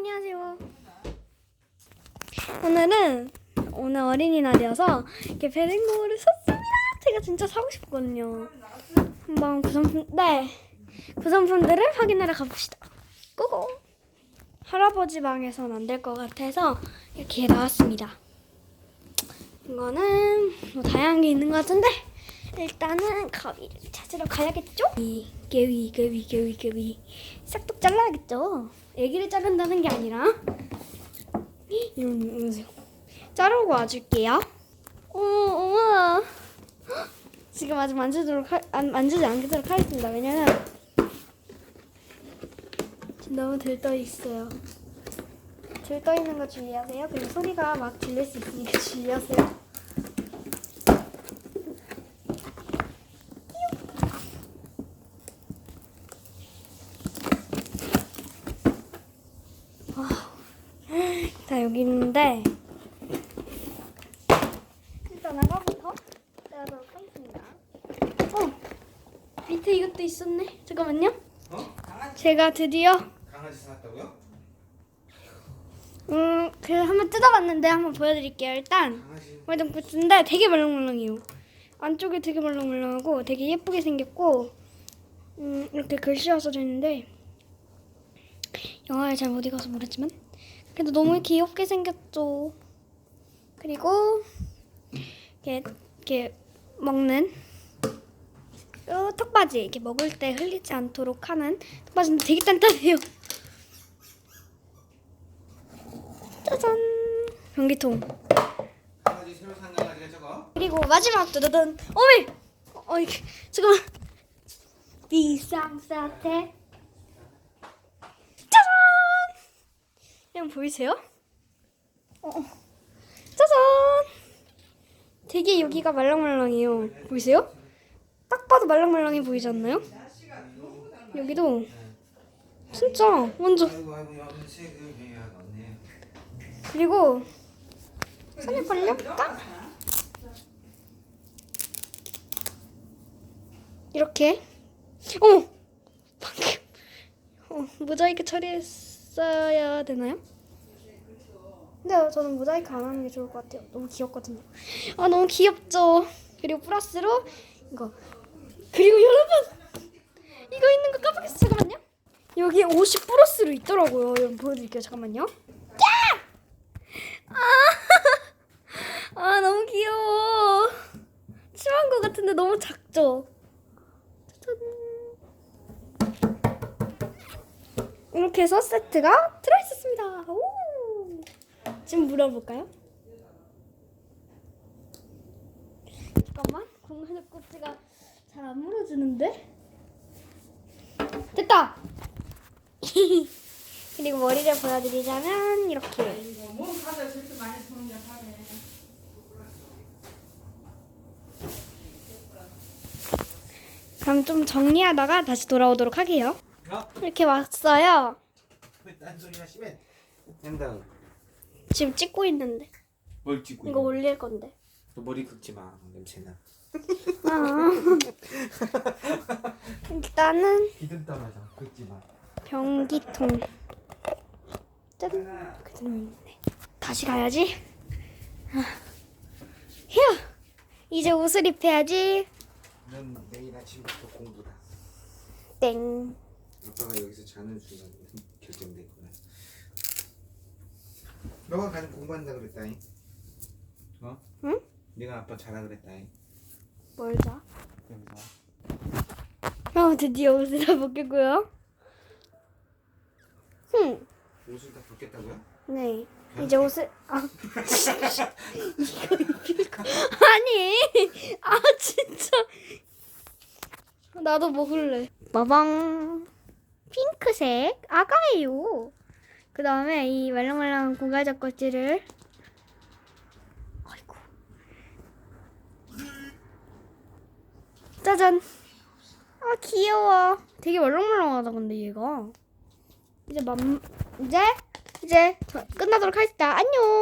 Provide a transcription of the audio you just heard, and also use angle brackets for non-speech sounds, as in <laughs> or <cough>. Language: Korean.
안녕하세요. 오늘은 오늘 어린이날이어서 이렇게 베랭고를 샀습니다. 제가 진짜 사고 싶거든요. 한번 구성품 네 구성품들을 확인하러 가봅시다. 고고. 할아버지 방에선 안 될 것 같아서 이렇게 나왔습니다. 이거는 뭐 다양한 게 있는 것 같은데 일단은 가위를 찾으러 가야겠죠? 이 개위 개위 개위 개위 싹둑 잘라야겠죠? 애기를 자른다는 게 아니라 이런 이러세요. 자르고 와줄게요. 어, 우와. 지금 아직 만지도록 하, 안, 만지지 않도록 하겠습니다. 왜냐면 지금 너무 들떠 있어요. 들떠 있는 거 주의하세요. 그리고 소리가 막 들릴 수 있으니까 주의하세요. 자 여기 있는데 일단 나가부터 나가도록 하겠습니다. 어 밑에 이것도 있었네. 잠깐만요. 어? 강아지 제가 드디어 강아지 샀다고요? 음, 그 한번 뜯어봤는데 한번 보여드릴게요. 일단 강아지 월등 부츠인데 되게 말랑말랑해요. 안쪽에 되게 말랑말랑하고 되게 예쁘게 생겼고 음, 이렇게 글씨가 써져 있는데 영화를 잘 못 읽어서 모르지만 그래도 너무 귀엽게 생겼죠. 그리고 이렇게, 이렇게 먹는 어, 턱받이 이렇게 먹을 때 흘리지 않도록 하는 턱받이인데 되게 단단해요. 짜잔 변기통. 강아지 새로 산 강아지가 저거? 그리고 마지막 두두둔 어이 어이 잠깐만 비상사태 그냥 보이세요? 어, 어. 짜잔 되게 여기가 말랑말랑해요 보이세요? 딱 봐도 말랑말랑해 보이지 않나요? 여기도 진짜 완전 그리고 손에 벌려볼까? 이렇게 어 방금 어, 모자이크 처리했어 야 되나요? 근데 저는 모자이크 안 하는 게 좋을 것 같아요. 너무 귀엽거든요. 아 너무 귀엽죠. 그리고 플러스로 이거 그리고 여러분 이거 있는 거 깜빡했어 잠깐만요. 여기 50 플러스로 있더라고요. 여러분 보여드릴게요. 잠깐만요. <laughs> 아 너무 귀여워. 심한 것 같은데 너무 작죠? 짜잔. 이렇게 해서 세트가 들어있었습니다. 오. 지금 물어볼까요? 잠깐만 공간의 껍질가 잘 안 물어주는데? 됐다! <laughs> 그리고 머리를 보여드리자면 이렇게 그럼 좀 정리하다가 다시 돌아오도록 하게요. 어? 이렇게 왔어요. 왜 딴소리가 심해 된다 지금 찍고 있는데 뭘 찍고 이거 올릴 건데. 너 머리 긁지 마 냄새나 아. 일단은 기름 떨어져 긁지 마 변기통. 짠. 그대로 있네. 다시 가야지. 아. 휴. 이제 옷을 입혀야지. 넌 내일 아침부터 공부다 땡. 아빠가 여기서 자는 순간 결정됐구나 너가 가는 공부한다 그랬다잉 어? 응? 네가 아빠 자라 그랬다잉 뭘 자? 여기서 어, 드디어 옷을 다 벗겼고요. 흠. 옷을 다 벗겼다고요? 네. 이제 옷을 아 이거 입힐 거 아니 아 진짜 나도 먹을래 마방 핑크색 아가예요. 그 다음에 이 말랑말랑한 고가적 껍질을 아이고. 짜잔. 아 귀여워. 되게 말랑말랑하다 근데 얘가. 이제 맘 이제 이제 저- 끝나도록 하겠습니다. 안녕.